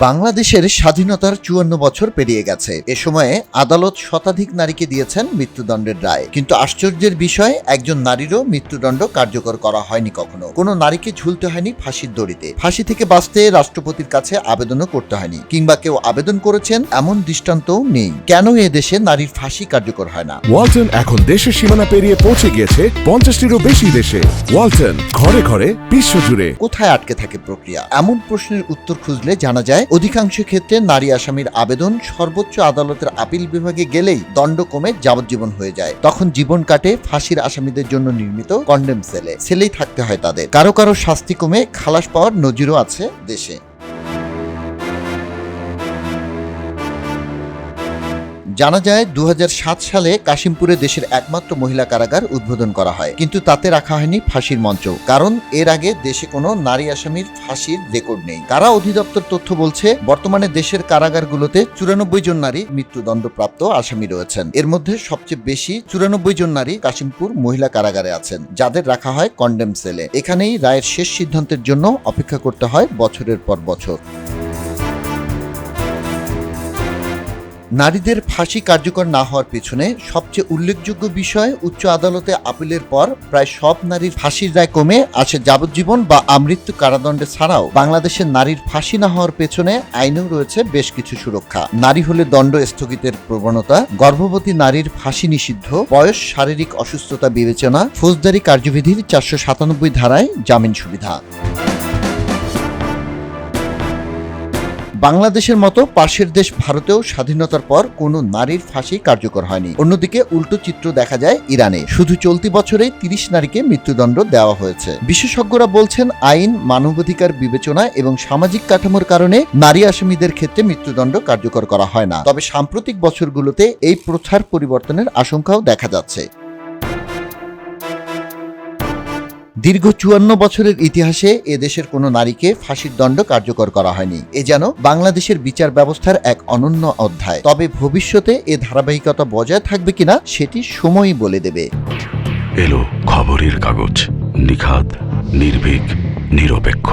বাংলাদেশের স্বাধীনতার চুয়ান্ন বছর পেরিয়ে গেছে। এ সময়ে আদালত শতাধিক নারীকে দিয়েছেন মৃত্যুদণ্ডের রায়। কিন্তু আশ্চর্যের বিষয় একজন নারীরও মৃত্যুদণ্ড কার্যকর করা হয়নি কখনো। কোনো নারীকে ঝুলতে হয়নি ফাঁসির দড়িতে। ফাঁসি থেকে বাঁচতে রাষ্ট্রপতির কাছে আবেদনও করতে হয়নি। কিংবা কেউ আবেদন করেছেন এমন দৃষ্টান্তও নেই। কেন এ দেশে নারীর ফাঁসি কার্যকর হয় না? ওয়ালটন এখন দেশের সীমানা পেরিয়ে পৌঁছে গিয়েছে পঞ্চাশটিরও বেশি দেশে। ওয়ালটন ঘরে ঘরে বিশ্বজুড়ে কোথায় আটকে থাকে প্রক্রিয়া? এমন প্রশ্নের উত্তর খুঁজলে জানা যায় অধিকাংশ ক্ষেত্রে নারী আসামির আবেদন সর্বোচ্চ আদালতের আপিল বিভাগে গেলেই দণ্ড কমে যাবজ্জীবন হয়ে যায়। তখন জীবন কাটে ফাঁসির আসামিদের জন্য নির্মিত কন্ডেম সেলে। সেলেই থাকতে হয় তাদের। কারও কারও শাস্তি কমে খালাস পাওয়ার নজিরও আছে দেশে। জানা যায় দু হাজার সাত সালে কাশিমপুরে দেশের একমাত্র মহিলা কারাগার উদ্বোধন করা হয়। কিন্তু তাতে রাখা হয়নি ফাঁসির মঞ্চ, কারণ এর আগে দেশে কোনো নারী আসামির ফাঁসির রেকর্ড নেই। কারা অধিদপ্তর তথ্য বলছে, বর্তমানে দেশের কারাগারগুলোতে চুরানব্বই জন নারী মৃত্যুদণ্ডপ্রাপ্ত আসামি রয়েছেন। এর মধ্যে সবচেয়ে বেশি চুরানব্বই জন নারী কাশিমপুর মহিলা কারাগারে আছেন, যাদের রাখা হয় কন্ডেম সেলে। এখানেই রায়ের শেষ সিদ্ধান্তের জন্য অপেক্ষা করতে হয় বছরের পর বছর। নারীদের ফাঁসি কার্যকর না হওয়ার পেছনে সবচেয়ে উল্লেখযোগ্য বিষয়, উচ্চ আদালতে আপিলের পর প্রায় সব নারীর ফাঁসির রায় কমে আসে যাবজ্জীবন বা আমৃত্যু কারাদণ্ডে ছাড়াও। বাংলাদেশের নারীর ফাঁসি না হওয়ার পেছনে আইনেও রয়েছে বেশ কিছু সুরক্ষা। নারী হলে দণ্ড স্থগিতের প্রবণতা, গর্ভবতী নারীর ফাঁসি নিষিদ্ধ, বয়স, শারীরিক অসুস্থতা বিবেচনা, ফৌজদারি কার্যবিধির চারশো সাতানব্বই ধারায় জামিন সুবিধা। বাংলাদেশের মতো পাশের দেশ ভারতেও স্বাধীনতার পর কোনো নারীর ফাঁসি কার্যকর হয়নি। অন্যদিকে উল্টো চিত্র দেখা যায় ইরানে। শুধু চলতি বছরে তিরিশ নারীকে মৃত্যুদণ্ড দেওয়া হয়েছে। বিশেষজ্ঞরা বলছেন আইন, মানবাধিকার বিবেচনা এবং সামাজিক কাঠামোর কারণে নারী আসামিদের ক্ষেত্রে মৃত্যুদণ্ড কার্যকর করা হয় না। তবে সাম্প্রতিক বছরগুলোতে এই প্রথার পরিবর্তনের আশঙ্কাও দেখা যাচ্ছে। দীর্ঘ চুয়ান্ন বছরের ইতিহাসে এ দেশের কোনো নারীকে ফাঁসির দণ্ড কার্যকর করা হয়নি। এ যেন বাংলাদেশের বিচার ব্যবস্থার এক অনন্য অধ্যায়। তবে ভবিষ্যতে এ ধারাবাহিকতা বজায় থাকবে কিনা সেটি সময়ই বলে দেবে। এলো খবরের কাগজ। নিখাদ, নির্ভীক, নিরপেক্ষ।